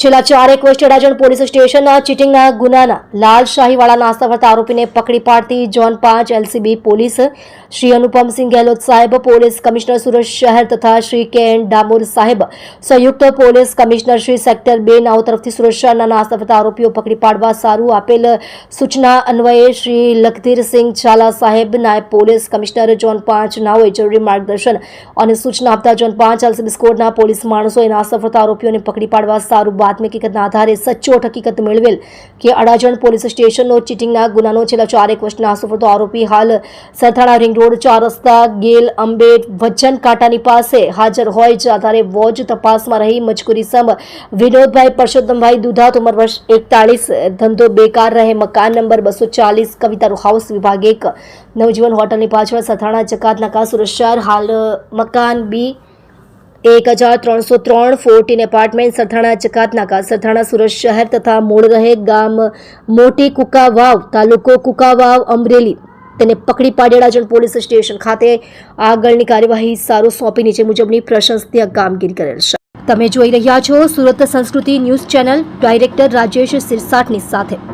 છેલ્લા ચારેક વર્ષ અડાજણ પોલીસ સ્ટેશનના ચીટિંગના ગુનાના લાલશાહીવાળા નાસ્તા આરોપીને પકડી પાડતી ઝોન પાંચ એલસીબી પોલીસ. શ્રી અનુપમસિંહ ગેહલોત સાહેબ, પોલીસ કમિશનર સુરત શહેર તથા શ્રી કે એન ડામોર સાહેબ, સંયુક્ત પોલીસ કમિશનર શ્રી સેક્ટર બે નાઓ તરફથી સુરત શહેરના નાસ્તા આરોપીઓ પકડી પાડવા સારું આપેલ સૂચના અન્વયે શ્રી લખધીરસિંહ ઝાલા સાહેબ નાયબ પોલીસ કમિશનર ઝોન પાંચ નાઓએ જરૂરી માર્ગદર્શન અને સૂચના આપતા ઝોન પાંચ એલસીબી સ્કોડના પોલીસ માણસોએ નાસ્તા ફરતા આરોપીઓને પકડી પાડવા સારું બાતમી હકીકતના આધારે સચોટ હકીકત મેળવેલ કે અડાજણ પોલીસ સ્ટેશનનો ચીટિંગના ગુનાનો છેલ્લા ચારેક વર્ષના નાસ્તો ફરતો આરોપી હાલ સરથાણા રિંગ રોડ ચાર રસ્તા ગેલ અંબે વજન કાંટાની પાસે હાજર હોય જે આધારે વોજ તપાસમાં રહી મજકૂરી સમ વિનોદભાઈ પરસોત્તમભાઈ દુધાત ઉંમર વર્ષ એકતાળીસ ધંધો બેકાર રહે મકાન નંબર બસો ચાલીસ કવિતા હાઉસ વિભાગ એક નવજીવન હોટલની પાછળ સથાણા જકાત નાકા સુરત શહેર હાલ મકાન બી એક હજાર ત્રણસો ત્રણ ફોર્ટીન એપાર્ટમેન્ટ સરથાણા ચકાતનાકા સરથાણા સુરત શહેર તથા મૂળ રહે ગામ મોટી કુકાવાવ, તાલુકો કુકાવાવ, અમરેલી. તેને પકડી પાડેલા જણ પોલીસ સ્ટેશન ખાતે. આગળની કાર્યવાહી સારું સોંપી નીચે મુજબની પ્રશંસનીય કામગીરી કરેલ છે. તમે જોઈ રહ્યા છો Surat Sanskruti news channel, director Rajesh સિરસાટની સાથે.